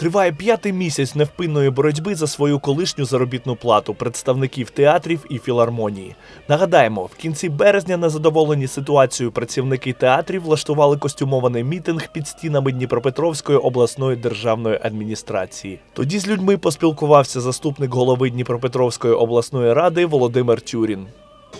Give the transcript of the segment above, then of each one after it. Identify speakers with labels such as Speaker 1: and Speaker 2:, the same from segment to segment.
Speaker 1: Триває п'ятий місяць невпинної боротьби за свою колишню заробітну плату представників театрів і філармонії. Нагадаємо, в кінці березня незадоволені ситуацією працівники театрів влаштували костюмований мітинг під стінами Дніпропетровської обласної державної адміністрації. Тоді з людьми поспілкувався заступник голови Дніпропетровської обласної ради Володимир Тюрін.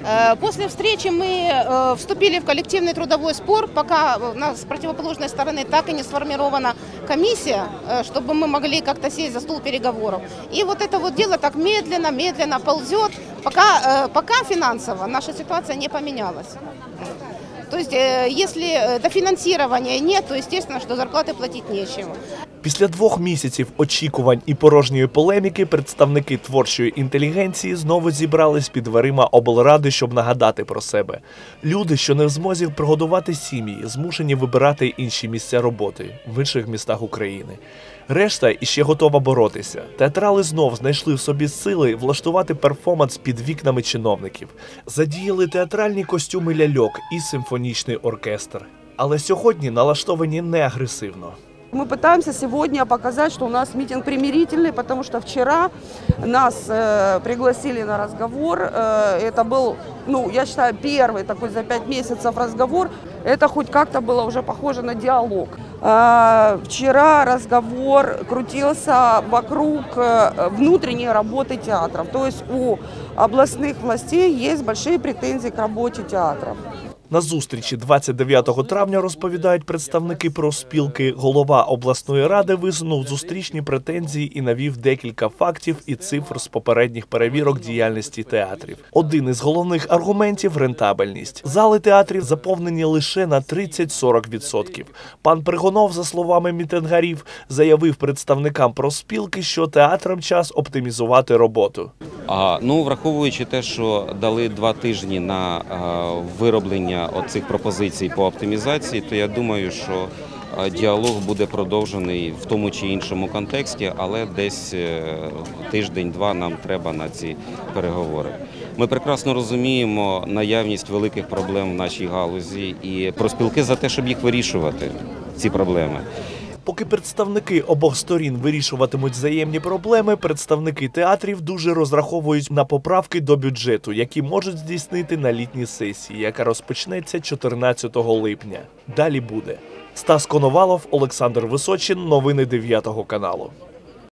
Speaker 2: Э, После встречи мы э, вступили в коллективный трудовой спор, пока у нас с противоположной стороны так и не сформирована комиссия, э, чтобы мы могли как-то сесть за стол переговоров. И вот это вот дело так медленно, медленно ползет, пока, э, пока финансово наша ситуация не поменялась. То есть, э, если э, дофинансирования нет, то естественно, что зарплаты платить нечего.
Speaker 1: Після двох місяців очікувань і порожньої полеміки представники творчої інтелігенції знову зібрались під дверима облради, щоб нагадати про себе. Люди, що не в змозі прогодувати сім'ї, змушені вибирати інші місця роботи в інших містах України. Решта іще готова боротися. Театрали знов знайшли в собі сили влаштувати перформанс під вікнами чиновників. Задіяли театральні костюми ляльок і симфонічний оркестр. Але сьогодні налаштовані не агресивно.
Speaker 3: Мы пытаемся сегодня показать, что у нас митинг примирительный, потому что вчера нас э, пригласили на разговор. Э, это был, ну, я считаю, первый такой за пять месяцев разговор. Это хоть как-то было уже похоже на диалог. Э, вчера разговор крутился вокруг э, внутренней работы театров. То есть у областных властей есть большие претензии к работе театров.
Speaker 1: На зустрічі 29 травня розповідають представники профспілки. Голова обласної ради висунув зустрічні претензії і навів декілька фактів і цифр з попередніх перевірок діяльності театрів. Один із головних аргументів рентабельність. Зали театрів заповнені лише на 30-40%. Пан Пригонов, за словами мітингарів, заявив представникам профспілки, що театрам час оптимізувати роботу.
Speaker 4: А, ну, враховуючи те, що дали два тижні на вироблення оцих пропозицій по оптимізації, то я думаю, що діалог буде продовжений в тому чи іншому контексті, але десь е, тиждень-два нам треба на ці переговори. Ми прекрасно розуміємо наявність великих проблем в нашій галузі і проспілки за те, щоб їх вирішувати, ці проблеми.
Speaker 1: Поки представники обох сторін вирішуватимуть взаємні проблеми, представники театрів дуже розраховують на поправки до бюджету, які можуть здійснити на літній сесії, яка розпочнеться 14 липня. Далі буде Стас Коновалов, Олександр Височин. Новини 9 каналу.